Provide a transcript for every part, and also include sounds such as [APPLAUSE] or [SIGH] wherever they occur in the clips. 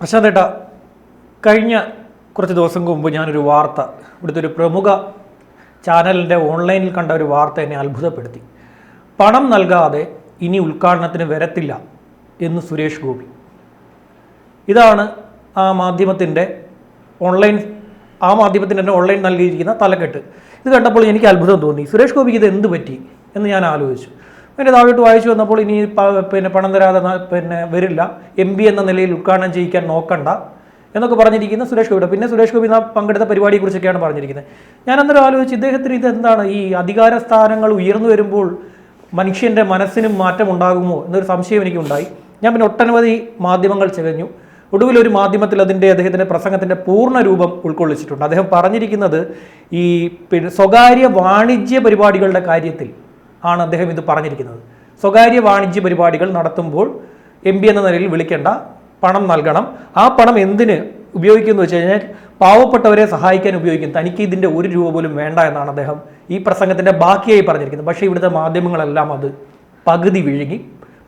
പ്രശാന്തേട്ട കഴിഞ്ഞ കുറച്ച് ദിവസം മുമ്പ് ഞാനൊരു വാർത്ത ഇവിടുത്തെ ഒരു പ്രമുഖ ചാനലിന്റെ ഓൺലൈനിൽ കണ്ട ഒരു വാർത്ത എന്നെ അത്ഭുതപ്പെടുത്തി. പണം നൽകാതെ ഇനി ഉദ്ഘാടനത്തിന് വരത്തില്ല എന്ന് സുരേഷ് ഗോപി. ഇതാണ് ആ മാധ്യമത്തിന്റെ ഓൺലൈൻ ആ മാധ്യമത്തിന്റെ തന്നെ ഓൺലൈൻ നൽകിയിരിക്കുന്ന തലക്കെട്ട്. ഇത് കണ്ടപ്പോൾ എനിക്ക് അത്ഭുതം തോന്നി. സുരേഷ് ഗോപിക്ക് ഇത് എന്ത് പറ്റി എന്ന് ഞാൻ ആലോചിച്ചു. അതിന്റെ താഴോട്ട് വായിച്ചു വന്നപ്പോൾ ഇനി പിന്നെ പണം തരാതെ പിന്നെ വരില്ല. എം പി എന്ന നിലയിൽ ഉദ്ഘാടനം ചെയ്യിക്കാൻ നോക്കണ്ട എന്നൊക്കെ പറഞ്ഞിരിക്കുന്ന സുരേഷ് ഗോപിയുടെ. പിന്നെ സുരേഷ് ഗോപി പങ്കെടുത്ത പരിപാടിയെക്കുറിച്ചൊക്കെയാണ് പറഞ്ഞിരിക്കുന്നത്. ഞാൻ അന്നേരം ആലോചിച്ച് ഇദ്ദേഹത്തിന് ഇത് എന്താണ് ഈ അധികാര സ്ഥാനങ്ങൾ ഉയർന്നു വരുമ്പോൾ മനുഷ്യന്റെ മനസ്സിനും മാറ്റം ഉണ്ടാകുമോ എന്നൊരു സംശയം എനിക്കുണ്ടായി. ഞാൻ പിന്നെ ഒട്ടനവധി മാധ്യമങ്ങൾ ചെകഞ്ഞു. ഒടുവിൽ ഒരു മാധ്യമത്തിൽ അതിന്റെ അദ്ദേഹത്തിന്റെ പ്രസംഗത്തിന്റെ പൂർണ രൂപം ഉൾക്കൊള്ളിച്ചിട്ടുണ്ട്. അദ്ദേഹം പറഞ്ഞിരിക്കുന്നത് ഈ പിന്നെ സ്വകാര്യ വാണിജ്യ പരിപാടികളുടെ കാര്യത്തിൽ ആണ് അദ്ദേഹം ഇത് പറഞ്ഞിരിക്കുന്നത്. സ്വകാര്യ വാണിജ്യ പരിപാടികൾ നടത്തുമ്പോൾ എം എന്ന നിലയിൽ വിളിക്കേണ്ട പണം നൽകണം. ആ പണം എന്തിന് ഉപയോഗിക്കുന്നു വെച്ച് കഴിഞ്ഞാൽ പാവപ്പെട്ടവരെ സഹായിക്കാൻ ഉപയോഗിക്കും. തനിക്ക് ഇതിന്റെ ഒരു രൂപ പോലും വേണ്ട എന്നാണ് അദ്ദേഹം ഈ പ്രസംഗത്തിന്റെ ബാക്കിയായി പറഞ്ഞിരിക്കുന്നത്. പക്ഷേ ഇവിടുത്തെ മാധ്യമങ്ങളെല്ലാം അത് പകുതി വിഴുങ്ങി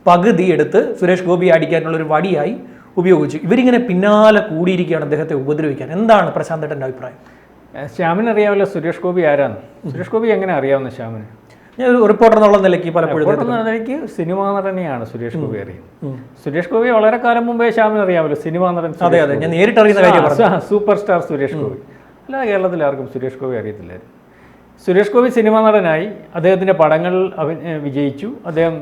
പകുതി എടുത്ത് സുരേഷ് ഗോപി അടിക്കാനുള്ള ഒരു വടിയായി ഉപയോഗിച്ചു. ഇവരിങ്ങനെ പിന്നാലെ കൂടിയിരിക്കുകയാണ് അദ്ദേഹത്തെ ഉപദ്രവിക്കാൻ. എന്താണ് പ്രശാന്തേട്ടന്റെ അഭിപ്രായം? ശ്യാമിന് അറിയാമല്ലോ സുരേഷ് ഗോപി ആരാന്ന്. സുരേഷ് ഗോപി എങ്ങനെ അറിയാവുന്ന ശ്യാമിന്? ഞാൻ ഒരു റിപ്പോർട്ടർ എന്നുള്ള നിലയ്ക്ക് പലപ്പോഴും നിലയ്ക്ക് സിനിമാ നടനെയാണ് സുരേഷ് ഗോപി സുരേഷ് ഗോപി വളരെ കാലം മുമ്പേ ശ്യാമിന് അറിയാമല്ലോ സിനിമാ നടൻ അതെ അതെ. ഞാൻ നേരിട്ട് അറിയുന്ന കാര്യം സൂപ്പർ സ്റ്റാർ സുരേഷ് ഗോപി. അല്ലാതെ കേരളത്തിൽ ആർക്കും സുരേഷ് ഗോപി അറിയത്തില്ലായിരുന്നു. സുരേഷ് ഗോപി സിനിമാ നടനായി അദ്ദേഹത്തിന്റെ പടങ്ങൾ അഭി വിജയിച്ചു. അദ്ദേഹം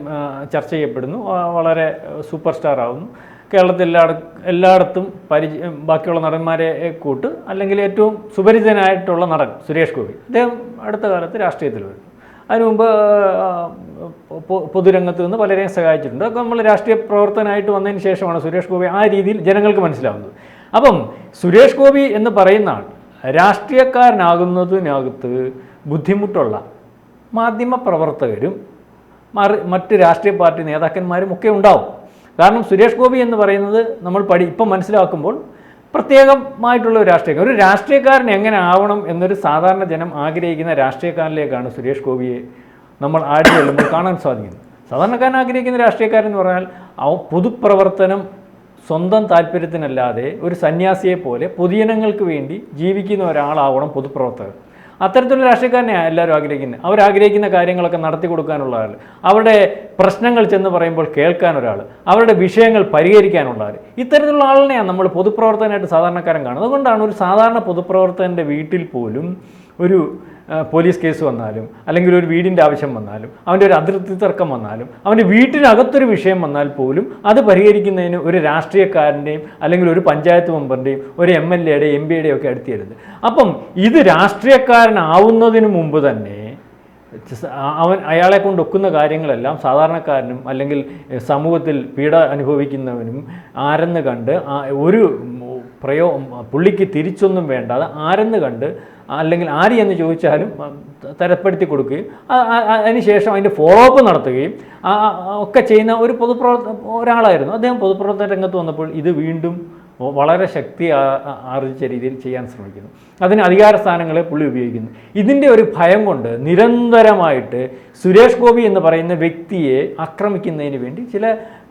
ചർച്ച ചെയ്യപ്പെടുന്നു. വളരെ സൂപ്പർ സ്റ്റാർ ആവുന്നു. കേരളത്തിൽ എല്ലായിട എല്ലായിടത്തും പരിചയ ബാക്കിയുള്ള നടന്മാരെ കൂട്ട് അല്ലെങ്കിൽ ഏറ്റവും സുപരിചിതനായിട്ടുള്ള നടൻ സുരേഷ് ഗോപി. അദ്ദേഹം അടുത്ത കാലത്ത് രാഷ്ട്രീയത്തിൽ വരുന്നു അതിനു മുമ്പ് പൊതുരംഗത്ത് നിന്ന് പലരെയും സഹായിച്ചിട്ടുണ്ട്. അപ്പോൾ നമ്മൾ രാഷ്ട്രീയ പ്രവർത്തനമായിട്ട് വന്നതിന് ശേഷമാണ് സുരേഷ് ഗോപി ആ രീതിയിൽ ജനങ്ങൾക്ക് മനസ്സിലാവുന്നത്. അപ്പം സുരേഷ് ഗോപി എന്ന് പറയുന്ന ആൾ രാഷ്ട്രീയക്കാരനാകുന്നതിനകത്ത് ബുദ്ധിമുട്ടുള്ള മാധ്യമ പ്രവർത്തകരും മറി മറ്റ് രാഷ്ട്രീയ പാർട്ടി നേതാക്കന്മാരും ഒക്കെ ഉണ്ടാവും. കാരണം സുരേഷ് ഗോപി എന്ന് പറയുന്നത് നമ്മൾ പഠി ഇപ്പം മനസ്സിലാക്കുമ്പോൾ പ്രത്യേകമായിട്ടുള്ള ഒരു രാഷ്ട്രീയക്കാരൻ ഒരു രാഷ്ട്രീയക്കാരൻ എങ്ങനെ ആവണം എന്നൊരു സാധാരണ ജനം ആഗ്രഹിക്കുന്ന രാഷ്ട്രീയക്കാരനിലേക്കാണ് സുരേഷ് ഗോപിയെ നമ്മൾ ആടി ചെല്ലുമ്പോൾ കാണാൻ സാധിക്കുന്നത്. സാധാരണക്കാരൻ ആഗ്രഹിക്കുന്ന രാഷ്ട്രീയക്കാരൻ എന്ന് പറഞ്ഞാൽ പൊതുപ്രവർത്തനം സ്വന്തം താല്പര്യത്തിനല്ലാതെ ഒരു സന്യാസിയെ പോലെ പൊതുജനങ്ങൾക്ക് വേണ്ടി ജീവിക്കുന്ന ഒരാളാവണം പൊതുപ്രവർത്തകർ. അത്തരത്തിലുള്ള രാഷ്ട്രീയക്കാരനെയാണ് എല്ലാവരും ആഗ്രഹിക്കുന്നത്. അവരാഗ്രഹിക്കുന്ന കാര്യങ്ങളൊക്കെ നടത്തി കൊടുക്കാനുള്ള ആൾ അവരുടെ പ്രശ്നങ്ങൾ ചെന്ന് പറയുമ്പോൾ കേൾക്കാൻ ഒരാൾ അവരുടെ വിഷയങ്ങൾ പരിഹരിക്കാനുള്ള ആൾ ഇത്തരത്തിലുള്ള ആളിനെയാണ് നമ്മൾ പൊതുപ്രവർത്തകനായിട്ട് സാധാരണക്കാരൻ കാണുന്നത്. അതുകൊണ്ടാണ് ഒരു സാധാരണ പൊതുപ്രവർത്തകന്റെ വീട്ടിൽ പോലും ഒരു പോലീസ് കേസ് വന്നാലും അല്ലെങ്കിൽ ഒരു വീടിന്റെ ആവശ്യം വന്നാലും അവന്റെ ഒരു അതിർത്തി തർക്കം വന്നാലും അവന്റെ വീട്ടിനകത്തൊരു വിഷയം വന്നാൽ പോലും അത് പരിഹരിക്കുന്നതിന് ഒരു രാഷ്ട്രീയക്കാരന്റെയും അല്ലെങ്കിൽ ഒരു പഞ്ചായത്ത് മെമ്പറിന്റെയും ഒരു എം എൽ എയുടെ എം പിയുടെയും ഒക്കെ അടുത്തിരുത്. അപ്പം ഇത് രാഷ്ട്രീയക്കാരനാവുന്നതിന് മുമ്പ് തന്നെ അവൻ അയാളെ കൊണ്ട് ഒക്കുന്ന കാര്യങ്ങളെല്ലാം സാധാരണക്കാരനും അല്ലെങ്കിൽ സമൂഹത്തിൽ പീഡ അനുഭവിക്കുന്നവനും ആരെന്ന് കണ്ട് ഒരു പ്രയോ പുള്ളിക്ക് തിരിച്ചൊന്നും വേണ്ടാതെ ആരെന്ന് കണ്ട് അല്ലെങ്കിൽ ആര് എന്ന് ചോദിച്ചാലും തരപ്പെടുത്തി കൊടുക്കുകയും അതിനുശേഷം അതിന്റെ ഫോളോ അപ്പ് നടത്തുകയും ഒക്കെ ചെയ്യുന്ന ഒരു പൊതുപ്രവർത്ത ഒരാളായിരുന്നു. അദ്ദേഹം പൊതുപ്രവർത്തന രംഗത്ത് വന്നപ്പോൾ ഇത് വീണ്ടും വളരെ ശക്തി ആർജിച്ച രീതിയിൽ ചെയ്യാൻ ശ്രമിക്കുന്നു. അതിന് അധികാര സ്ഥാനങ്ങളെ പുള്ളി ഉപയോഗിക്കുന്നു. ഇതിന്റെ ഒരു ഭയം കൊണ്ട് നിരന്തരമായിട്ട് സുരേഷ് ഗോപി എന്ന് പറയുന്ന വ്യക്തിയെ ആക്രമിക്കുന്നതിന് വേണ്ടി ചില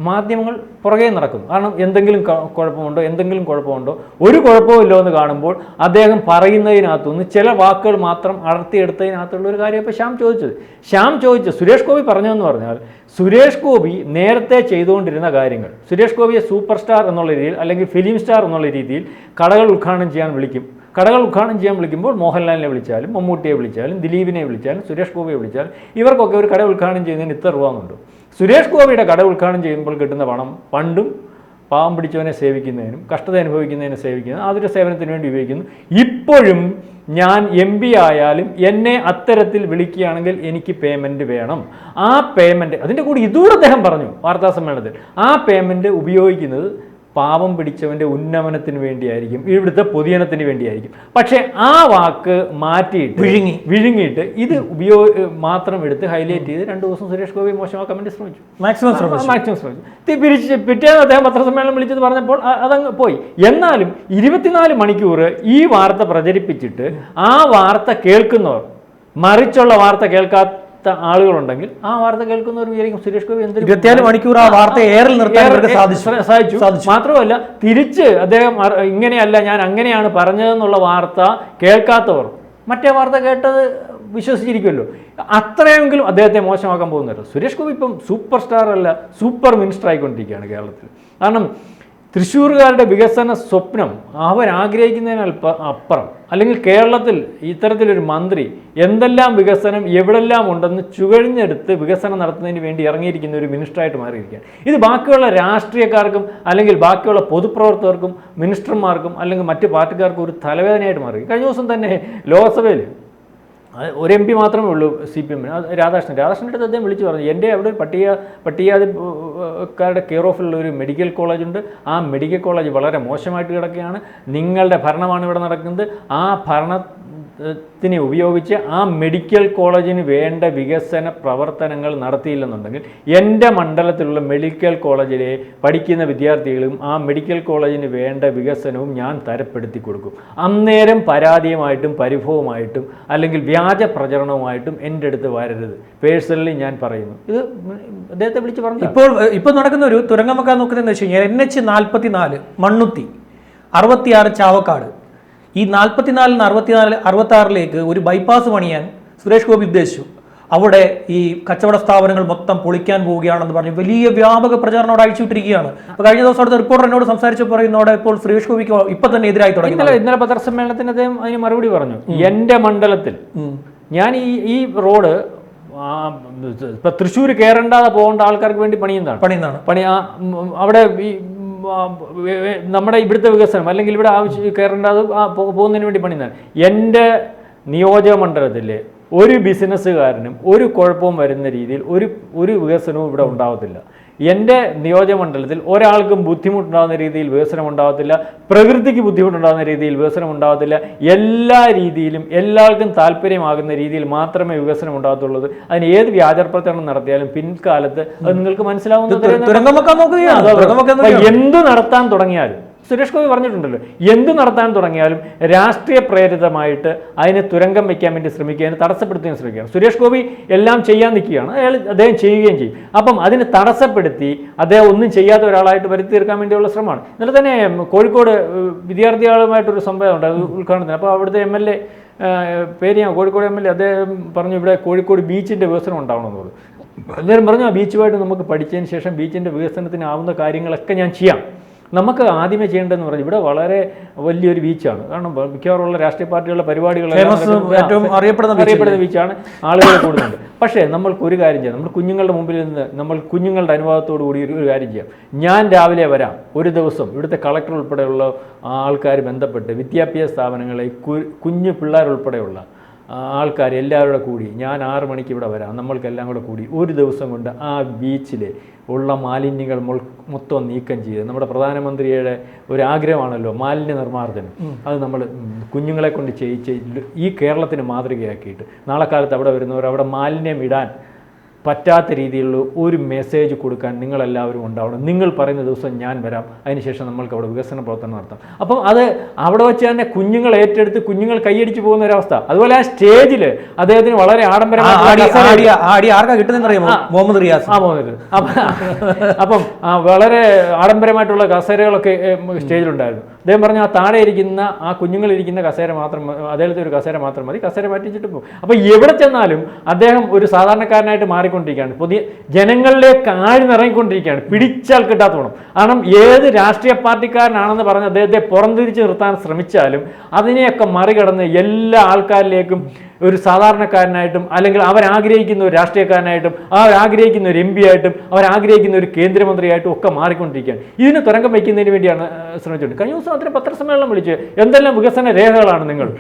മാധ്യമങ്ങൾ പുറകെ നടക്കും. കാരണം എന്തെങ്കിലും കുഴപ്പമുണ്ടോ എന്തെങ്കിലും കുഴപ്പമുണ്ടോ ഒരു കുഴപ്പവും ഇല്ലോ എന്ന് കാണുമ്പോൾ അദ്ദേഹം പറയുന്നതിനകത്തുനിന്ന് ചില വാക്കുകൾ മാത്രം അടർത്തിയെടുത്തതിനകത്തുള്ള ഒരു കാര്യം ഇപ്പോൾ ശ്യാം ചോദിച്ചത്. ശ്യാം ചോദിച്ചത് സുരേഷ് ഗോപി പറഞ്ഞതെന്ന് പറഞ്ഞാൽ സുരേഷ് ഗോപി നേരത്തെ ചെയ്തുകൊണ്ടിരുന്ന കാര്യങ്ങൾ സുരേഷ് ഗോപിയെ സൂപ്പർ സ്റ്റാർ എന്നുള്ള രീതിയിൽ അല്ലെങ്കിൽ ഫിലിം സ്റ്റാർ എന്നുള്ള രീതിയിൽ കടകൾ ഉദ്ഘാടനം ചെയ്യാൻ വിളിക്കും. കടകൾ ഉദ്ഘാടനം ചെയ്യാൻ വിളിക്കുമ്പോൾ മോഹൻലാലിനെ വിളിച്ചാലും മമ്മൂട്ടിയെ വിളിച്ചാലും ദിലീപിനെ വിളിച്ചാലും സുരേഷ് ഗോപിയെ വിളിച്ചാലും ഇവർക്കൊക്കെ ഒരു കട ഉദ്ഘാടനം ചെയ്യുന്നതിന് ഇത്ര രൂപ എന്നുണ്ട്. സുരേഷ് ഗോപിയുടെ കട ഉദ്ഘാടനം ചെയ്യുമ്പോൾ കിട്ടുന്ന പണം പണ്ടും പാവം പിടിച്ചവനെ സേവിക്കുന്നതിനും കഷ്ടത അനുഭവിക്കുന്നതിനെ സേവിക്കുന്നതിനും അതൊരു സേവനത്തിന് വേണ്ടി ഉപയോഗിക്കുന്നു. ഇപ്പോഴും ഞാൻ എം പി ആയാലും എന്നെ അത്തരത്തിൽ വിളിക്കുകയാണെങ്കിൽ എനിക്ക് പേയ്മെന്റ് വേണം. ആ പേയ്മെന്റ് അതിന്റെ കൂടി ഇതൂടെ അദ്ദേഹം പറഞ്ഞു വാർത്താ സമ്മേളനത്തിൽ ആ പേയ്മെന്റ് ഉപയോഗിക്കുന്നത് പാവം പിടിച്ചവന്റെ ഉന്നമനത്തിന് വേണ്ടിയായിരിക്കും ഇവിടുത്തെ പൊതുജനത്തിന് വേണ്ടിയായിരിക്കും. പക്ഷേ ആ വാക്ക് മാറ്റിയിട്ട് വിഴുങ്ങി. വിഴുങ്ങിയിട്ട് ഇത് ഉപയോഗ മാത്രം എടുത്ത് ഹൈലൈറ്റ് ചെയ്ത് രണ്ട് ദിവസം സുരേഷ് ഗോപി മോശമാക്കാൻ വേണ്ടി ശ്രമിച്ചു. മാക്സിമം ശ്രമിച്ചു. മാക്സിമം ശ്രമിച്ചു. പിരിച്ച് പിറ്റേന്ന് അദ്ദേഹം പത്രസമ്മേളനം വിളിച്ചത് പറഞ്ഞപ്പോൾ അതങ്ങ് പോയി. എന്നാലും ഇരുപത്തിനാല് മണിക്കൂർ ഈ വാർത്ത പ്രചരിപ്പിച്ചിട്ട് ആ വാർത്ത കേൾക്കുന്നവർ മറിച്ചുള്ള വാർത്ത കേൾക്കാത്ത ആളുകളുണ്ടെങ്കിൽ ആ വാർത്ത കേൾക്കുന്നവർ വിചാരിക്കും സുരേഷ് ഗോപി എന്തൊരു ഇരുപത്തിനാല് മണിക്കൂർ ആ വാർത്ത ഏറിൽ നിർത്താൻ സാധിച്ചു. മാത്രമല്ല തിരിച്ച് അദ്ദേഹം ഇങ്ങനെയല്ല ഞാൻ അങ്ങനെയാണ് പറഞ്ഞതെന്നുള്ള വാർത്ത കേൾക്കാത്തവർ മറ്റേ വാർത്ത കേട്ടത് വിശ്വസിച്ചിരിക്കുമല്ലോ. അത്രയെങ്കിലും അദ്ദേഹത്തെ മോശമാക്കാൻ പോകുന്നില്ല സുരേഷ് ഗോപി ഇപ്പം സൂപ്പർ സ്റ്റാർ അല്ല സൂപ്പർ മിനിസ്റ്റർ ആയിക്കൊണ്ടിരിക്കുകയാണ് കേരളത്തിൽ. കാരണം തൃശ്ശൂർകാരുടെ വികസന സ്വപ്നം അവർ ആഗ്രഹിക്കുന്നതിന് അപ്പുറം. അല്ലെങ്കിൽ കേരളത്തിൽ ഇത്തരത്തിലൊരു മന്ത്രി എന്തെല്ലാം വികസനം എവിടെല്ലാം ഉണ്ടെന്ന് ചുകഴിഞ്ഞെടുത്ത് വികസനം നടത്തുന്നതിന് വേണ്ടി ഇറങ്ങിയിരിക്കുന്ന ഒരു മിനിസ്റ്ററായിട്ട് മാറിയിരിക്കുകയാണ്. ഇത് ബാക്കിയുള്ള രാഷ്ട്രീയക്കാർക്കും അല്ലെങ്കിൽ ബാക്കിയുള്ള പൊതുപ്രവർത്തകർക്കും മിനിസ്റ്റർമാർക്കും അല്ലെങ്കിൽ മറ്റ് പാർട്ടിക്കാർക്കും ഒരു തലവേദനയായിട്ട് മാറി കഴിഞ്ഞ ദിവസം തന്നെ ലോക്സഭയിൽ ഒരു എം പി മാത്രമേ ഉള്ളൂ സി പി എമ്മിന്. രാധാകൃഷ്ണൻ. രാധാകൃഷ്ണന്റെ അടുത്ത് അദ്ദേഹം വിളിച്ചു പറഞ്ഞു എന്റെ അവിടെ പട്ടിക പട്ടികജാതിക്കാരുടെ കെയർ ഓഫിലുള്ള ഒരു മെഡിക്കൽ കോളേജ് ഉണ്ട് ആ മെഡിക്കൽ കോളേജ് വളരെ മോശമായിട്ട് കിടക്കുകയാണ്. നിങ്ങളുടെ ഭരണമാണ് ഇവിടെ നടക്കുന്നത്. ആ ഭരണത്തിനെ ഉപയോഗിച്ച് ആ മെഡിക്കൽ കോളേജിന് വേണ്ട വികസന പ്രവർത്തനങ്ങൾ നടത്തിയില്ലെന്നുണ്ടെങ്കിൽ എന്റെ മണ്ഡലത്തിലുള്ള മെഡിക്കൽ കോളേജിലെ പഠിക്കുന്ന വിദ്യാർത്ഥികളും ആ മെഡിക്കൽ കോളേജിന് വേണ്ട വികസനവും ഞാൻ തരപ്പെടുത്തി കൊടുക്കും. അന്നേരം പരാതിയുമായിട്ടും പരിഭവമായിട്ടും അല്ലെങ്കിൽ വ്യാജ പ്രചരണവുമായിട്ടും എന്റെ അടുത്ത് വരരുത്. പേഴ്സണലി ഞാൻ പറയുന്നു. ഇത് അദ്ദേഹത്തെ വിളിച്ച് പറഞ്ഞു ഇപ്പോൾ ഇപ്പോൾ നടക്കുന്ന ഒരു തുരങ്കമക്കാൻ നോക്കുന്നതെന്ന് വെച്ച് കഴിഞ്ഞാൽ എൻ എച്ച് നാൽപ്പത്തി നാല് മണ്ണുത്തി അറുപത്തിയാറ് ചാവക്കാട് ഈ നാൽപ്പത്തിനാലിന് അറുപത്തിനാല് അറുപത്തി ആറിലേക്ക് ഒരു ബൈപ്പാസ് പണിയാൻ സുരേഷ് ഗോപി ഉദ്ദേശിച്ചു. അവിടെ ഈ കച്ചവട സ്ഥാപനങ്ങൾ മൊത്തം പൊളിക്കാൻ പോവുകയാണെന്ന് പറഞ്ഞ് വലിയ വ്യാപക പ്രചാരണം അവിടെ അയച്ചുവിട്ടിരിക്കുകയാണ് അപ്പോൾ കഴിഞ്ഞ ദിവസം അടുത്ത റിപ്പോർട്ടർ എന്നോട് സംസാരിച്ച് പറയുന്നതോടെ ഇപ്പോൾ സുരേഷ് ഗോപിക്ക് ഇപ്പൊ തന്നെ എതിരായി തുടങ്ങി ഇന്നലെ ഇന്നലെ പത്രസമ്മേളനത്തിന് അദ്ദേഹം അതിന് മറുപടി പറഞ്ഞു. എന്റെ മണ്ഡലത്തിൽ ഞാൻ ഈ ഈ റോഡ് ഇപ്പൊ തൃശ്ശൂർ കയറേണ്ടാതെ പോകേണ്ട ആൾക്കാർക്ക് വേണ്ടി പണിയുന്നതാണ്. പണിയുന്നതാണ്. പണി അവിടെ ഈ നമ്മുടെ ഇവിടുത്തെ വികസനം അല്ലെങ്കിൽ ഇവിടെ ആവശ്യം കയറേണ്ടത് പോകുന്നതിന് വേണ്ടി പണിയുന്നതാണ്. എന്റെ നിയോജക മണ്ഡലത്തിലെ ഒരു ബിസിനസ്സുകാരനും ഒരു കുഴപ്പവും വരുന്ന രീതിയിൽ ഒരു ഒരു വികസനവും ഇവിടെ ഉണ്ടാവത്തില്ല. എന്റെ നിയോജകമണ്ഡലത്തിൽ ഒരാൾക്കും ബുദ്ധിമുട്ടുണ്ടാകുന്ന രീതിയിൽ വികസനം ഉണ്ടാകത്തില്ല പ്രകൃതിക്ക് ബുദ്ധിമുട്ടുണ്ടാകുന്ന രീതിയിൽ വികസനം ഉണ്ടാകത്തില്ല എല്ലാ രീതിയിലും എല്ലാവർക്കും താല്പര്യമാകുന്ന രീതിയിൽ മാത്രമേ വികസനം ഉണ്ടാകത്തുള്ളൂ. അതിന് ഏത് വ്യാജപ്രചരണം നടത്തിയാലും പിൻകാലത്ത് അത് നിങ്ങൾക്ക് മനസ്സിലാവുന്ന. എന്ത് നടത്താൻ തുടങ്ങിയാലും സുരേഷ് ഗോപി പറഞ്ഞിട്ടുണ്ടല്ലോ എന്ത് നടത്താൻ തുടങ്ങിയാലും രാഷ്ട്രീയ പ്രേരിതമായിട്ട് അതിനെ തുരങ്കം വയ്ക്കാൻ വേണ്ടി ശ്രമിക്കുക അതിനെ തടസ്സപ്പെടുത്താൻ ശ്രമിക്കുകയാണ്. സുരേഷ് ഗോപി എല്ലാം ചെയ്യാൻ നിൽക്കുകയാണ് അയാൾ അദ്ദേഹം ചെയ്യുകയും ചെയ്യും. അപ്പം അതിനെ തടസ്സപ്പെടുത്തി അദ്ദേഹം ഒന്നും ചെയ്യാത്ത ഒരാളായിട്ട് വരുത്തി തീർക്കാൻ വേണ്ടിയുള്ള ശ്രമമാണ്. ഇന്നലെ തന്നെ കോഴിക്കോട് വിദ്യാർത്ഥികളുമായിട്ടൊരു സംഭവം ഉണ്ട് ഉദ്ഘാടനത്തിന്. അപ്പോൾ അവിടുത്തെ എം എൽ എ പേര് ഞാൻ കോഴിക്കോട് എം എൽ എ അദ്ദേഹം പറഞ്ഞു ഇവിടെ കോഴിക്കോട് ബീച്ചിന്റെ വികസനം ഉണ്ടാവണമെന്ന് പറഞ്ഞു. അന്നേരം പറഞ്ഞു ആ ബീച്ചുമായിട്ട് നമുക്ക് പഠിച്ചതിന് ശേഷം ബീച്ചിന്റെ വികസനത്തിനാവുന്ന കാര്യങ്ങളൊക്കെ ഞാൻ ചെയ്യാം. നമുക്ക് ആദ്യമേ ചെയ്യേണ്ടതെന്ന് പറഞ്ഞു ഇവിടെ വളരെ വലിയൊരു ബീച്ചാണ് കാരണം മിക്കവാറുള്ള രാഷ്ട്രീയ പാർട്ടികളുടെ നടക്കുന്നത് ഏറ്റവും അറിയപ്പെടുന്ന ബീച്ചാണ് ആളുകൾ കൂടുന്നുണ്ട് പക്ഷേ നമ്മൾക്ക് ഒരു കാര്യം ചെയ്യാം. നമ്മൾ കുഞ്ഞുങ്ങളുടെ മുമ്പിൽ നിന്ന് നമ്മൾ കുഞ്ഞുങ്ങളുടെ അനുവാദത്തോടു കൂടി ഒരു ഒരു കാര്യം ചെയ്യാം. ഞാൻ രാവിലെ വരാം. ഒരു ദിവസം ഇവിടുത്തെ കളക്ടർ ഉൾപ്പെടെയുള്ള ആൾക്കാർ ബന്ധപ്പെട്ട് വിദ്യാഭ്യാസ സ്ഥാപനങ്ങളെ കുഞ്ഞു പിള്ളേരുൾപ്പെടെയുള്ള ആൾക്കാർ എല്ലാവരുടെ കൂടി ഞാൻ ആറ് മണിക്ക് ഇവിടെ വരാം നമ്മൾക്കെല്ലാം കൂടെ കൂടി. ഒരു ദിവസം കൊണ്ട് ആ ബീച്ചിൽ ഉള്ള മാലിന്യങ്ങൾ മൊത്തം നീക്കം ചെയ്ത് നമ്മുടെ പ്രധാനമന്ത്രിയുടെ ഒരു ആഗ്രഹമാണല്ലോ മാലിന്യ നിർമ്മാർജനം. അത് നമ്മൾ കുഞ്ഞുങ്ങളെ കൊണ്ട് ചെയ്യിച്ച് ഈ കേരളത്തിന് മാതൃകയാക്കിയിട്ട് നാളെ കാലത്ത് അവിടെ വരുന്നവർ അവിടെ മാലിന്യം ഇടാൻ പറ്റാത്ത രീതിയിലുള്ള ഒരു മെസ്സേജ് കൊടുക്കാൻ നിങ്ങളെല്ലാവരും ഉണ്ടാവണം. നിങ്ങൾ പറയുന്ന ദിവസം ഞാൻ വരാം. അതിനുശേഷം നമ്മൾക്ക് അവിടെ വികസന പ്രവർത്തനം നടത്താം. അപ്പം അത് അവിടെ വെച്ച് തന്നെ കുഞ്ഞുങ്ങൾ ഏറ്റെടുത്ത് കുഞ്ഞുങ്ങൾ കൈയടിച്ച് പോകുന്ന ഒരവസ്ഥ അതുപോലെ ആ സ്റ്റേജിൽ അദ്ദേഹത്തിന് വളരെ ആ ആഡംബരമായിട്ടുള്ള ആടി- ആടി- ആ അടി ആർക്കാ കിട്ടുന്നതെന്ന് മുഹമ്മദ് റിയാസ്. ആ പോകുന്നത് അപ്പം വളരെ ആഡംബരമായിട്ടുള്ള കസേരകളൊക്കെ സ്റ്റേജിലുണ്ടായിരുന്നു. അദ്ദേഹം പറഞ്ഞു ആ താഴെ ഇരിക്കുന്ന ആ കുഞ്ഞുങ്ങളിരിക്കുന്ന കസേര മാത്രം അദ്ദേഹത്തെ ഒരു കസേര മാത്രം മതി കസേര മാറ്റിച്ചിട്ട് പോകും. അപ്പോൾ എവിടെ ചെന്നാലും അദ്ദേഹം ഒരു സാധാരണക്കാരനായിട്ട് മാറിക്കൊണ്ടിരിക്കുകയാണ്. പുതിയ ജനങ്ങളിലേക്ക് ആഴ്ന്നിറങ്ങിക്കൊണ്ടിരിക്കുകയാണ് പിടിച്ചാൽ കിട്ടാത്തോണം കാരണം ഏത് രാഷ്ട്രീയ പാർട്ടിക്കാരനാണെന്ന് പറഞ്ഞ് അദ്ദേഹത്തെ പുറംതിരിച്ച് നിർത്താൻ ശ്രമിച്ചാലും അതിനെയൊക്കെ മറികടന്ന് എല്ലാ ആൾക്കാരിലേക്കും ഒരു സാധാരണക്കാരനായിട്ടും അല്ലെങ്കിൽ അവരാഗ്രഹിക്കുന്ന ഒരു രാഷ്ട്രീയക്കാരനായിട്ടും അവരാഗ്രഹിക്കുന്ന ഒരു എം പി ആയിട്ടും അവരാഗ്രഹിക്കുന്ന ഒരു കേന്ദ്രമന്ത്രിയായിട്ടും ഒക്കെ മാറിക്കൊണ്ടിരിക്കുകയാണ്. ഇതിന് തുരങ്കം വയ്ക്കുന്നതിന് വേണ്ടിയാണ് ശ്രമിച്ചിട്ടുണ്ട് കഴിഞ്ഞ ദിവസം അത്ര പത്രസമ്മേളനം വിളിച്ച് എന്തെല്ലാം വികസന രേഖകളാണ് നിങ്ങൾ?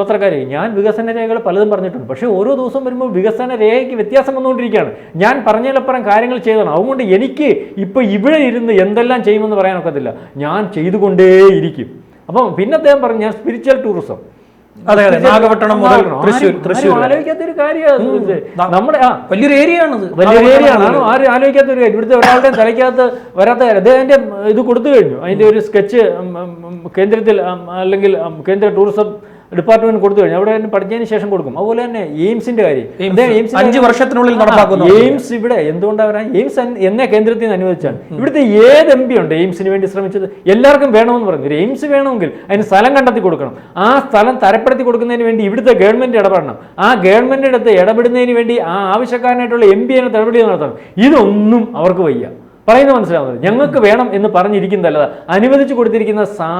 പത്രക്കാരെ ഞാൻ വികസന രേഖകൾ പലതും പറഞ്ഞിട്ടുണ്ട്. പക്ഷേ ഓരോ ദിവസം വരുമ്പോൾ വികസന രേഖയ്ക്ക് വ്യത്യാസം വന്നുകൊണ്ടിരിക്കുകയാണ്. ഞാൻ പറഞ്ഞതിലപ്പുറം കാര്യങ്ങൾ ചെയ്തതാണ്. അതുകൊണ്ട് എനിക്ക് ഇപ്പോൾ ഇവിടെ ഇരുന്ന് എന്തെല്ലാം ചെയ്യുമെന്ന് പറയാനൊക്കത്തില്ല. ഞാൻ ചെയ്തുകൊണ്ടേയിരിക്കും. അപ്പം പിന്നെ അദ്ദേഹം പറഞ്ഞു ഞാൻ സ്പിരിച്വൽ ടൂറിസം അതെ, അതെ. നാഗപട്ടണം മുതൽ തൃശ്ശൂർ, തൃശ്ശൂർ ആലോചിക്കാത്തൊരു കാര്യമാണ്. നമ്മുടെ ആ വലിയൊരു ഏരിയ ആണത്. വലിയൊരു ഏരിയ ആണ്. ആരും ആലോചിക്കാത്ത ഒരു കാര്യം. ഇവിടുത്തെ ഒരാളുടെ തലയ്ക്കകത്ത് വരാത്ത കാര്യം. ഇത് കൊടുത്തു കഴിഞ്ഞു. അതിന്റെ ഒരു സ്കെച്ച് കേന്ദ്രത്തിൽ അല്ലെങ്കിൽ കേന്ദ്ര ടൂറിസം ഡിപ്പാർട്ട്മെന്റ് കൊടുത്തു കഴിഞ്ഞാൽ അവിടെ പഠിച്ചതിന് ശേഷം കൊടുക്കും. അതുപോലെ തന്നെ എയിംസിന്റെ കാര്യം. അഞ്ചു വർഷത്തിനുള്ളിൽ നടപ്പാക്കുന്നു. എയിംസ് ഇവിടെ എന്തുകൊണ്ടാണ് എയിംസ് എന്ന കേന്ദ്രത്തിൽ നിന്ന് അനുവദിച്ചാണ്. ഇവിടുത്തെ ഏത് എം പി ഉണ്ട് എയിംസിന് വേണ്ടി ശ്രമിച്ചത്? എല്ലാവർക്കും വേണമെന്ന് പറഞ്ഞു. ഒരു എയിംസ് വേണമെങ്കിൽ അതിന് സ്ഥലം കണ്ടെത്തി കൊടുക്കണം. ആ സ്ഥലം തരപ്പെടുത്തി കൊടുക്കുന്നതിന് വേണ്ടി ഇവിടുത്തെ ഗവൺമെന്റ് ഇടപെടണം. ആ ഗവൺമെന്റ് അടുത്ത് ഇടപെടുന്നതിന് വേണ്ടി ആ ആവശ്യക്കാരനായിട്ടുള്ള എം പി അതിനെ നടത്തണം. ഇതൊന്നും അവർക്ക് വയ്യ. പറയുന്നത് മനസ്സിലാവുന്നത്. ഞങ്ങൾക്ക് വേണം എന്ന് പറഞ്ഞിരിക്കുന്നതല്ല. അനുവദിച്ചു കൊടുത്തിരിക്കുന്ന സാ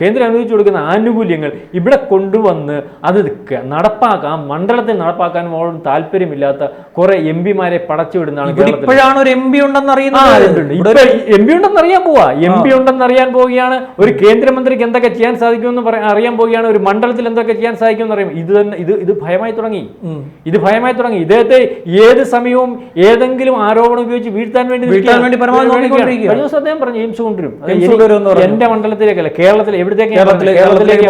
കേന്ദ്രം അനുവദിച്ചു കൊടുക്കുന്ന ആനുകൂല്യങ്ങൾ ഇവിടെ കൊണ്ടുവന്ന് അത് നടപ്പാക്കാൻ മണ്ഡലത്തിൽ നടപ്പാക്കാൻ പോലും താല്പര്യമില്ലാത്ത കുറെ എം പിമാരെ പടച്ചുവിടുന്നതാണ് ഇപ്പോഴാണ് ഒരു എം പി ഉണ്ടെന്ന് ആ, അറിയുന്നത് ഉണ്ട്, ഉണ്ട്. ഇപ്പൊ എം പി ഉണ്ടെന്ന് അറിയാൻ പോവാ. എം പി ഉണ്ടെന്ന് അറിയാൻ പോവുകയാണ്. ഒരു കേന്ദ്രമന്ത്രിക്ക് എന്തൊക്കെ ചെയ്യാൻ സാധിക്കുമെന്ന് അറിയാൻ പോവുകയാണ്. ഒരു മണ്ഡലത്തിൽ എന്തൊക്കെ ചെയ്യാൻ സാധിക്കുമെന്ന് അറിയാം. ഇത് തന്നെ ഇത് ഇത് ഭയമായി തുടങ്ങി. ഇത് ഭയമായി തുടങ്ങി. ഇദ്ദേഹത്തെ ഏത് സമയവും ഏതെങ്കിലും ആരോപണം ഉപയോഗിച്ച് വീഴ്ത്താൻ വേണ്ടി വീഴ്ത്താൻ വേണ്ടി പരമാവധി നോക്കിക്കൊണ്ടിരിക്കുക. കഴിഞ്ഞ ദിവസം അദ്ദേഹം പറഞ്ഞു എയിംസ് കൊണ്ടുവരും. പറഞ്ഞു. എന്റെ മണ്ഡലത്തിലേക്കല്ല കേരളത്തിൽ എവിടത്തേക്ക് കേരളത്തിലെ- കേരളത്തിലേക്ക്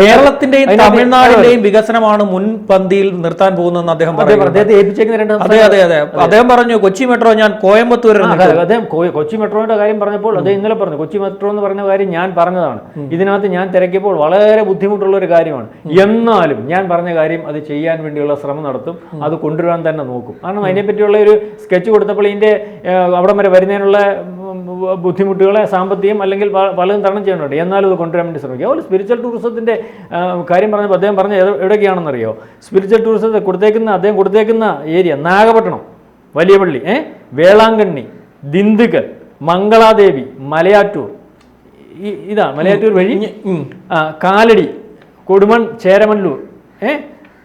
കേരളത്തിന്റെയും തമിഴ്നാടിന്റെയും വികസനമാണ് മുൻപന്തിയിൽ നിർത്താൻ പോകുന്നതെന്ന് അദ്ദേഹം രണ്ട് അതെ അതെ അതെ. അദ്ദേഹം പറഞ്ഞു കൊച്ചി മെട്രോ ഞാൻ കോയമ്പത്തൂർ അദ്ദേഹം കൊച്ചി മെട്രോയുടെ കാര്യം പറഞ്ഞപ്പോൾ അദ്ദേഹം ഇന്നലെ പറഞ്ഞു കൊച്ചി മെട്രോ എന്ന് പറഞ്ഞ കാര്യം ഞാൻ പറഞ്ഞതാണ്. ഇതിനകത്ത് ഞാൻ തിരക്കിയപ്പോൾ വളരെ ബുദ്ധിമുട്ടുള്ള ഒരു കാര്യമാണ്. എന്നാലും ഞാൻ പറഞ്ഞ കാര്യം അത് ചെയ്യാൻ വേണ്ടിയുള്ള ശ്രമം നടത്തും. അത് കൊണ്ടുവരാൻ തന്നെ നോക്കും. കാരണം അതിനെപ്പറ്റിയുള്ള ഒരു സ്കെച്ച് കൊടുത്തപ്പോൾ ഇതിന്റെ ഏഹ്, അവിടം വരെ വരുന്നതിനുള്ള ബുദ്ധിമുട്ടുകളെ സാമ്പത്തികം അല്ലെങ്കിൽ പലതും തരണം ചെയ്യുന്നുണ്ട്. എന്നാലും അത് കൊണ്ടുവരാൻ വേണ്ടി ശ്രമിക്കുക. അതുപോലെ സ്പിരിച്വൽ ടൂറിസത്തിന്റെ കാര്യം പറഞ്ഞപ്പോൾ അദ്ദേഹം പറഞ്ഞ എവിടെയൊക്കെയാണെന്നറിയോ സ്പിരിച്വൽ ടൂറിസത്തെ കൊടുത്തേക്കുന്ന അദ്ദേഹം കൊടുത്തേക്കുന്ന ഏരിയ നാഗപട്ടണം വലിയ പള്ളി ഏ? വേളാങ്കണ്ണി ദിന്ദുക്കൽ മംഗളാദേവി മലയാറ്റൂർ. ഇതാ മലയാറ്റൂർ വഴി. കാലടി കൊടുമൺ ചേരമല്ലൂർ ഏ?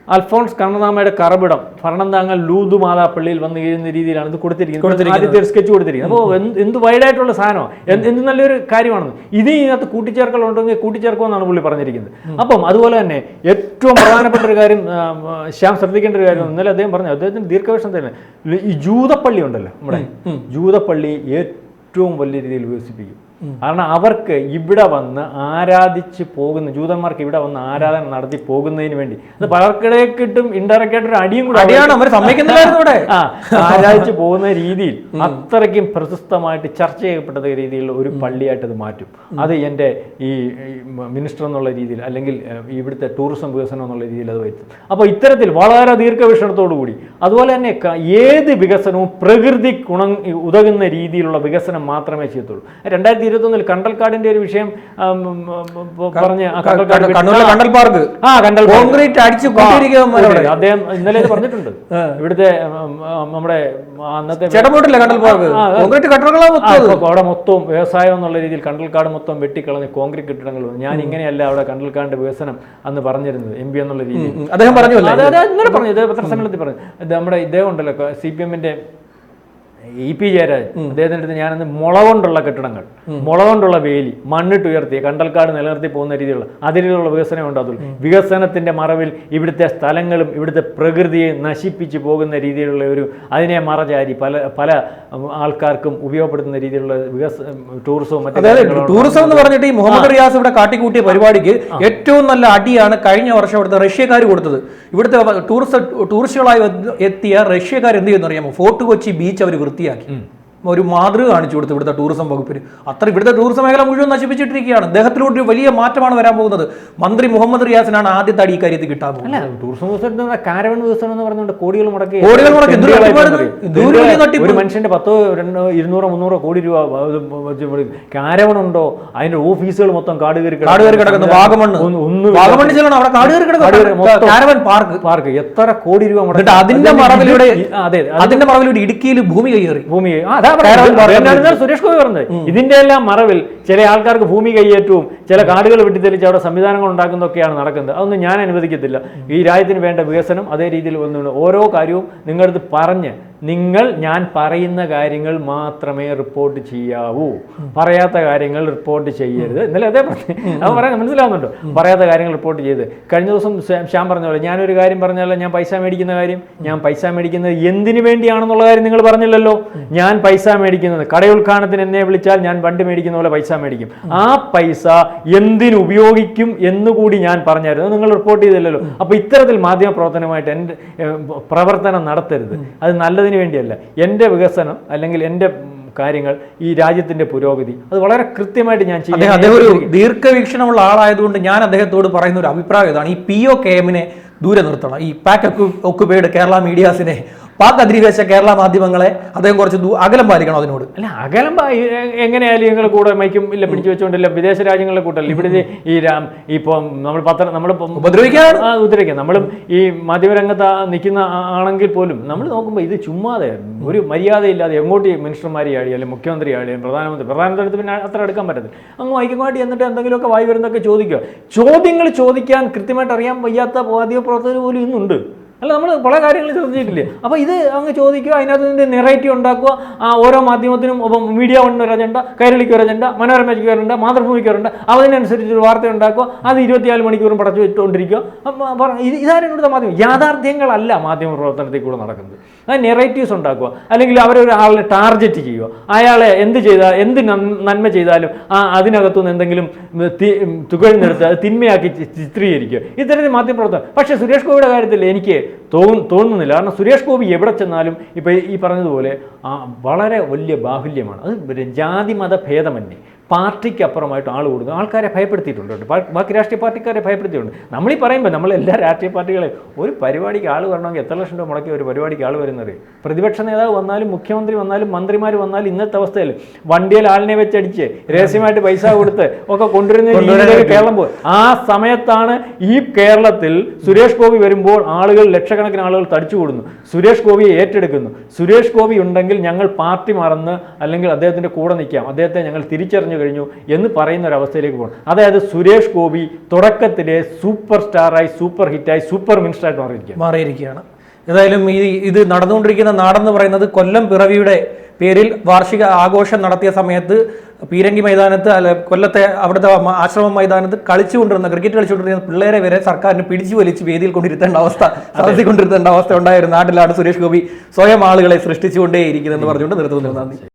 അൽഫോൺസ് കണ്ണനാമയുടെ കറപിടം ഭരണം താങ്കൾ ലൂതു മാതാപ്പള്ളിയിൽ വന്ന് എഴുതുന്ന രീതിയിലാണ് ഇത് കൊടുത്തിരിക്കുന്നത്. ആദ്യത്തെ ഒരു സ്കെച്ച് കൊടുത്തിരിക്കുന്നത്. അപ്പോൾ എന്ത് എന്ത് വൈഡായിട്ടുള്ള സാധനമാണ് എന്ത് നല്ലൊരു കാര്യമാണെന്ന്. ഇത് ഇതിനകത്ത് കൂട്ടിച്ചേർക്കൽ ഉണ്ടെങ്കിൽ കൂട്ടിച്ചേർക്കുമെന്നാണ് പുള്ളി പറഞ്ഞിരിക്കുന്നത്. അപ്പം അതുപോലെ തന്നെ ഏറ്റവും പ്രധാനപ്പെട്ട ഒരു കാര്യം ശ്യാം ശ്രദ്ധിക്കേണ്ട ഒരു കാര്യം ഇന്നലെ അദ്ദേഹം പറഞ്ഞു അദ്ദേഹത്തിന് ദീർഘവേഷം തന്നെ ഈ ജൂതപ്പള്ളി ഉണ്ടല്ലോ നമ്മുടെ ജൂതപ്പള്ളി ഏറ്റവും വലിയ രീതിയിൽ വികസിപ്പിക്കും. കാരണം അവർക്ക് ഇവിടെ വന്ന് ആരാധിച്ച് പോകുന്ന ജൂതന്മാർക്ക് ഇവിടെ വന്ന് ആരാധന നടത്തി പോകുന്നതിന് വേണ്ടി. അത് പലർക്കിടയ്ക്കിട്ടും ഇൻഡയറക്റ്റ് ആയിട്ട് ഒരു അടിയും കൂടെ അടിയാണ് അവർ സമ്മതിക്കുന്നില്ലായിരുന്നു ഇവിടെ. ആ ആരാധിച്ച് പോകുന്ന രീതിയിൽ അത്രയ്ക്കും പ്രശസ്തമായിട്ട് ചർച്ച ചെയ്യപ്പെട്ട രീതിയിലുള്ള ഒരു പള്ളിയായിട്ട് അത് മാറ്റും. അത് എന്റെ ഈ മിനിസ്റ്റർ എന്നുള്ള രീതിയിൽ അല്ലെങ്കിൽ ഇവിടുത്തെ ടൂറിസം വികസനം എന്നുള്ള രീതിയിൽ അത് വരുത്തും. അപ്പോൾ ഇത്തരത്തിൽ വളരെ ദീർഘവീക്ഷണത്തോടു കൂടി അതുപോലെ തന്നെ ഏത് വികസനവും പ്രകൃതി ഗുണ ഉതകുന്ന രീതിയിലുള്ള വികസനം മാത്രമേ ചെയ്യത്തുള്ളൂ. രണ്ടായിരത്തി ഇരുപത്തൊന്നിൽ കണ്ടൽക്കാടിന്റെ ഒരു വിഷയം പറഞ്ഞ് കണ്ടൽ പാർക്ക്. ആ കണ്ടൽ കോൺക്രീറ്റ് അടിച്ച്. അദ്ദേഹം ഇന്നലെ പറഞ്ഞിട്ടുണ്ട്. [LAUGHS] ഇവിടുത്തെ നമ്മുടെ അന്നത്തെ കണ്ടൽ പാർക്ക്. കോൺക്രീറ്റ് കെട്ടിടങ്ങളാ അവിടെ മൊത്തം വ്യവസായം എന്നുള്ള രീതിയിൽ കണ്ടൽക്കാട് മൊത്തം വെട്ടിക്കളഞ്ഞ് കോൺക്രീറ്റ് കെട്ടിടങ്ങൾ വന്നു. ഞാൻ ഇങ്ങനെയല്ല അവിടെ കണ്ടൽക്കാടിന്റെ വികസനം അന്ന് പറഞ്ഞിരുന്നത് എം പി എന്നുള്ള രീതിയിൽ. അദ്ദേഹം അതെ ഇന്നലെ പറഞ്ഞു ഇത് പത്രസമ്മേളനത്തിൽ പറഞ്ഞു. നമ്മുടെ ഇദ്ദേഹം ഉണ്ടല്ലോ സി പി എമ്മിന്റെ ഇ പി ജയരാജൻ അദ്ദേഹത്തിന്റെ അടുത്ത് ഞാനന്ന് മുള കൊണ്ടുള്ള കെട്ടിടങ്ങൾ മുള കൊണ്ടുള്ള വേലി മണ്ണിട്ട് ഉയർത്തി കണ്ടൽക്കാട് നിലനിർത്തി പോകുന്ന രീതിയിലുള്ള അതിലുള്ള വികസനം ഉണ്ടാകും വികസനത്തിന്റെ മറവിൽ ഇവിടുത്തെ സ്ഥലങ്ങളും ഇവിടുത്തെ പ്രകൃതിയെ നശിപ്പിച്ച് പോകുന്ന രീതിയിലുള്ള ഒരു അതിനെ മറചാരി പല പല ആൾക്കാർക്കും ഉപയോഗപ്പെടുത്തുന്ന രീതിയിലുള്ള വികസ ടൂറിസവും മറ്റു ടൂറിസം എന്ന് പറഞ്ഞിട്ട് ഈ മുഹമ്മദ് റിയാസ് ഇവിടെ കാട്ടിക്കൂട്ടിയ പരിപാടിക്ക് ഏറ്റവും നല്ല അടിയാണ് കഴിഞ്ഞ വർഷം ഇവിടുത്തെ റഷ്യക്കാർ കൊടുത്തത്. ഇവിടുത്തെ ടൂറിസ്റ്റ് ടൂറിസ്റ്റുകളായി എത്തിയ റഷ്യക്കാർ എന്ത് ചെയ്യുന്നു അറിയാമോ? ഫോർട്ട് കൊച്ചി ബീച്ച് അവർ होती आखिर। हम्म। ഒരു മാതൃക കാണിച്ചു കൊടുത്തു ഇവിടുത്തെ ടൂറിസം വകുപ്പിന്. അത്ര ഇവിടുത്തെ ടൂറിസം മേഖല മുഴുവൻ നശിപ്പിച്ചിട്ടിരിക്കുകയാണ്. അദ്ദേഹത്തിലൂടെ ഒരു വലിയ മാറ്റമാണ് വരാൻ പോകുന്നത്. മന്ത്രി മുഹമ്മദ് റിയാസിനാണ് ആദ്യത്തെ അടി ഇക്കാര്യത്തിൽ കിട്ടാൻ പോകുന്നത്. ടൂറിസം വികസനം കാരവൺ വികസനം എന്ന് പറഞ്ഞുകൊണ്ട് കോടികൾ മുടക്കി കോടികൾ മുടക്കി. ഒരു മനുഷ്യന്റെ പത്തോ രണ്ടോ ഇരുന്നൂറോ മുന്നൂറോ കോടി രൂപ കാരവൺ ഉണ്ടോ? അതിന്റെ ഓഫീസുകൾ മൊത്തം കാട് കയറി കാട് കയറി കിടക്കുന്നു. വാഗമണ്ണ്. വാഗമണ്ണ് ചെല്ലണം? അവിടെ കാട് കയറി കാട് കിടക്കുന്നു പാർക്ക്. പാർക്ക്. എത്ര കോടി രൂപ മുടക്കി. അതിന്റെ മറവിലൂടെ അതെ അതെ. അതിന്റെ മറവിലൂടെ ഇടുക്കിയിൽ ഭൂമി കയ്യേറി ഭൂമി അതാ പറഞ്ഞത്. സുരേഷ് ഗോപി പറഞ്ഞത്. ഇതിന്റെ എല്ലാം മറവിൽ ചില ആൾക്കാർക്ക് ഭൂമി കയ്യേറ്റവും ചില കാടുകൾ വിട്ടിത്തെളിച്ച് അവിടെ സംവിധാനങ്ങൾ ഉണ്ടാക്കുന്നതൊക്കെയാണ് നടക്കുന്നത്. അതൊന്നും ഞാൻ അനുവദിക്കത്തില്ല. ഈ രാജ്യത്തിന് വേണ്ട വികസനം അതേ രീതിയിൽ വന്നുകൊണ്ട് ഓരോ കാര്യവും നിങ്ങളടുത്ത് പറഞ്ഞ് നിങ്ങൾ ഞാൻ പറയുന്ന കാര്യങ്ങൾ മാത്രമേ റിപ്പോർട്ട് ചെയ്യാവൂ. പറയാത്ത കാര്യങ്ങൾ റിപ്പോർട്ട് ചെയ്യരുത്. ഇന്നലെ അതേ പറഞ്ഞു അത് പറയാൻ മനസ്സിലാവുന്നുണ്ടോ. പറയാത്ത കാര്യങ്ങൾ റിപ്പോർട്ട് ചെയ്ത്. കഴിഞ്ഞ ദിവസം ശ്യാം- ശ്യാം പറഞ്ഞ പോലെ ഞാനൊരു കാര്യം പറഞ്ഞല്ലോ ഞാൻ പൈസ മേടിക്കുന്ന കാര്യം? ഞാൻ പൈസ മേടിക്കുന്നത് എന്തിനു വേണ്ടിയാണെന്നുള്ള കാര്യം നിങ്ങൾ പറഞ്ഞില്ലല്ലോ? ഞാൻ പൈസ മേടിക്കുന്നത് കടയുൽക്കാണത്തിന് എന്നെ വിളിച്ചാൽ ഞാൻ വണ്ടി മേടിക്കുന്ന പോലെ പൈസ മേടിക്കും. ആ പൈസ എന്തിനു ഉപയോഗിക്കും എന്നുകൂടി ഞാൻ പറഞ്ഞായിരുന്നു. നിങ്ങൾ റിപ്പോർട്ട് ചെയ്തില്ലല്ലോ. അപ്പൊ ഇത്തരത്തിൽ മാധ്യമ പ്രവർത്തനമായിട്ട് എന്റെ പ്രവർത്തനം നടത്തരുത്. അത് നല്ലതിന് വേണ്ടിയല്ല. എന്റെ വികസനം അല്ലെങ്കിൽ എന്റെ കാര്യങ്ങൾ ഈ രാജ്യത്തിന്റെ പുരോഗതി അത് വളരെ കൃത്യമായിട്ട് ഞാൻ ചെയ്യും അദ്ദേഹം ഒരു ദീർഘവീക്ഷണമുള്ള ആളായതുകൊണ്ട് ഞാൻ അദ്ദേഹത്തോട് പറയുന്ന ഒരു അഭിപ്രായം ഇതാണ്. ഈ പി ഒ കെ എമ്മിനെ ദൂരെ നിർത്തണം. ഈ പാക്ക് ഒക്കുപേഡ് കേരള മീഡിയാസിനെ പാക് അധിനിവേശ കേരള മാധ്യമങ്ങളെ അദ്ദേഹം കുറച്ച് അകലം പാലിക്കണം അതിനോട്. അല്ല അകലം എങ്ങനെയായാലും നിങ്ങൾ കൂടെ മൈക്കും ഇല്ല പിടിച്ചു വെച്ചുകൊണ്ടില്ല വിദേശ രാജ്യങ്ങളിലെ കൂട്ടല്ല. ഇവിടെ ഈ രാം ഇപ്പം നമ്മൾ പത്രം നമ്മൾ ഉപദ്രവിക്കാനാണ്. ആ ഉപദ്രവിക്കാം. നമ്മളും ഈ മാധ്യമരംഗത്ത് നിൽക്കുന്ന ആണെങ്കിൽ പോലും നമ്മൾ നോക്കുമ്പോൾ ഇത് ചുമ്മാതെ ഒരു മര്യാദയില്ലാതെ എങ്ങോട്ട് മിനിസ്റ്റർമാരെ ആടിയാലും മുഖ്യമന്ത്രി ആടിയാലും പ്രധാനമന്ത്രി പ്രധാനമന്ത്രി പിന്നെ അത്ര എടുക്കാൻ പറ്റത്തില്ല. അങ്ങ് മൈക്കുമായിട്ട് എന്നിട്ട് എന്തെങ്കിലുമൊക്കെ വായി വരുന്നൊക്കെ ചോദിക്കുക. ചോദ്യങ്ങൾ ചോദിക്കാൻ കൃത്യമായിട്ട് അറിയാൻ വയ്യാത്ത മാധ്യമ പ്രവർത്തകർ പോലും ഇന്നുണ്ട്. അല്ല നമ്മൾ പല കാര്യങ്ങൾ ശ്രദ്ധിച്ചിട്ടില്ലേ? അപ്പോൾ ഇത് അങ്ങ് ചോദിക്കുക അതിനകത്ത് ഇതിന്റെ നെറേറ്റീവ് ഉണ്ടാക്കുക ഓരോ മാധ്യമത്തിനും ഇപ്പം മീഡിയ വണ്ണിന് ഒരു അജണ്ട കൈരളിക്ക് ഒരു അജണ്ട മനോരമയ്ക്ക് ഒരു അജണ്ട മാതൃഭൂമിക്ക് ഒരു അജണ്ട അതിനനുസരിച്ച് ഒരു വാർത്ത ഉണ്ടാക്കുക അത് ഇരുപത്തിനാല് മണിക്കൂറും പടച്ചു വെച്ചുകൊണ്ടിരിക്കുക ഇതാരും ഇവിടുത്തെ മാധ്യമം യാഥാർത്ഥ്യങ്ങളല്ല മാധ്യമ പ്രവർത്തനത്തിൽ കൂടെ നടക്കുന്നത്. അത് നെറേറ്റീവ്സ് ഉണ്ടാക്കുക. അല്ലെങ്കിൽ അവരൊരു ആളിനെ ടാർഗറ്റ് ചെയ്യുക. അയാളെ എന്ത് ചെയ്താൽ എന്ത് നന്മ ചെയ്താലും ആ അതിനകത്തുനിന്ന് എന്തെങ്കിലും തുകഴ്ന്നെടുത്ത് തിന്മയാക്കി ചിത്രീകരിക്കുക. ഇത്തരത്തിൽ മാധ്യമപ്രവർത്തനം പക്ഷേ സുരേഷ് ഗോപിയുടെ കാര്യത്തിൽ എനിക്ക് തോന്നുന്നില്ല. കാരണം സുരേഷ് ഗോപി എവിടെ ചെന്നാലും ഇപ്പോൾ ഈ പറഞ്ഞതുപോലെ വളരെ വലിയ ബാഹുല്യമാണ്. അത് ജാതി മത ഭേദമന്യേ. പാർട്ടിക്ക് അപ്പുറമായിട്ട് ആൾ കൂടുന്നു ആൾക്കാരെ ഭയപ്പെടുത്തിയിട്ടുണ്ട്. ബാക്കി രാഷ്ട്രീയ പാർട്ടിക്കാരെ ഭയപ്പെടുത്തിയിട്ടുണ്ട്. നമ്മളീ പറയുമ്പോൾ നമ്മൾ എല്ലാ രാഷ്ട്രീയ പാർട്ടികളെ ഒരു പരിപാടിക്ക് ആൾ വരണമെങ്കിൽ എത്ര ലക്ഷം രൂപ മുടക്കി ഒരു പരിപാടിക്ക് ആൾ വരുന്നത്? പ്രതിപക്ഷ നേതാവ് വന്നാലും മുഖ്യമന്ത്രി വന്നാലും മന്ത്രിമാർ വന്നാലും ഇന്നത്തെ അവസ്ഥയിൽ വണ്ടിയിൽ ആളിനെ വെച്ചടിച്ച് രഹസ്യമായിട്ട് പൈസ കൊടുത്ത് ഒക്കെ കൊണ്ടുവരുന്ന രീതിയിലേക്ക് കേരളം പോയി ആ സമയത്താണ് ഈ കേരളത്തിൽ സുരേഷ് ഗോപി വരുമ്പോൾ ആളുകൾ ലക്ഷക്കണക്കിന് ആളുകൾ തടിച്ചു കൂടുന്നു. സുരേഷ് ഗോപിയെ ഏറ്റെടുക്കുന്നു. സുരേഷ് ഗോപി ഉണ്ടെങ്കിൽ ഞങ്ങൾ പാർട്ടി മറന്ന്. അല്ലെങ്കിൽ അദ്ദേഹത്തിന്റെ കൂടെ നിൽക്കാം. അദ്ദേഹത്തെ ഞങ്ങൾ തിരിച്ചറിഞ്ഞു കഴിഞ്ഞു എന്ന് പറയുന്ന ഒരു അവസ്ഥയിലേക്ക് പോകണം. അതായത് സുരേഷ് ഗോപി തുടക്കത്തിലെ സൂപ്പർ സ്റ്റാറായി സൂപ്പർ ഹിറ്റായി സൂപ്പർ മിനിസ്റ്ററായിട്ട് മാറിയിരിക്കുക മാറിയിരിക്കുകയാണ്. ഏതായാലും ഈ ഇത് നടന്നുകൊണ്ടിരിക്കുന്ന നാടെന്ന് പറയുന്നത് കൊല്ലം പിറവിയുടെ പേരിൽ വാർഷിക ആഘോഷം നടത്തിയ സമയത്ത് പീരങ്കി മൈതാനത്ത് അല്ല കൊല്ലത്തെ അവിടുത്തെ ആശ്രമ ആശ്രമം മൈതാനത്ത് കളിച്ചുകൊണ്ടിരുന്ന ക്രിക്കറ്റ് കളിച്ചുകൊണ്ടിരുന്ന പിള്ളേരെ വരെ സർക്കാരിന് പിടിച്ചു വലിച്ച് വേദിയിൽ കൊണ്ടിരുത്തേണ്ട അവസ്ഥ സദസ്സിൽ കൊണ്ടിരുത്തേണ്ട അവസ്ഥ ഉണ്ടായിരുന്നു നാട്ടിലാണ് സുരേഷ് ഗോപി സ്വയം ആളുകളെ സൃഷ്ടിച്ചുകൊണ്ടേയിരിക്കുന്നതെന്ന് പറഞ്ഞുകൊണ്ട് നിർത്തുന്നു. നന്ദി.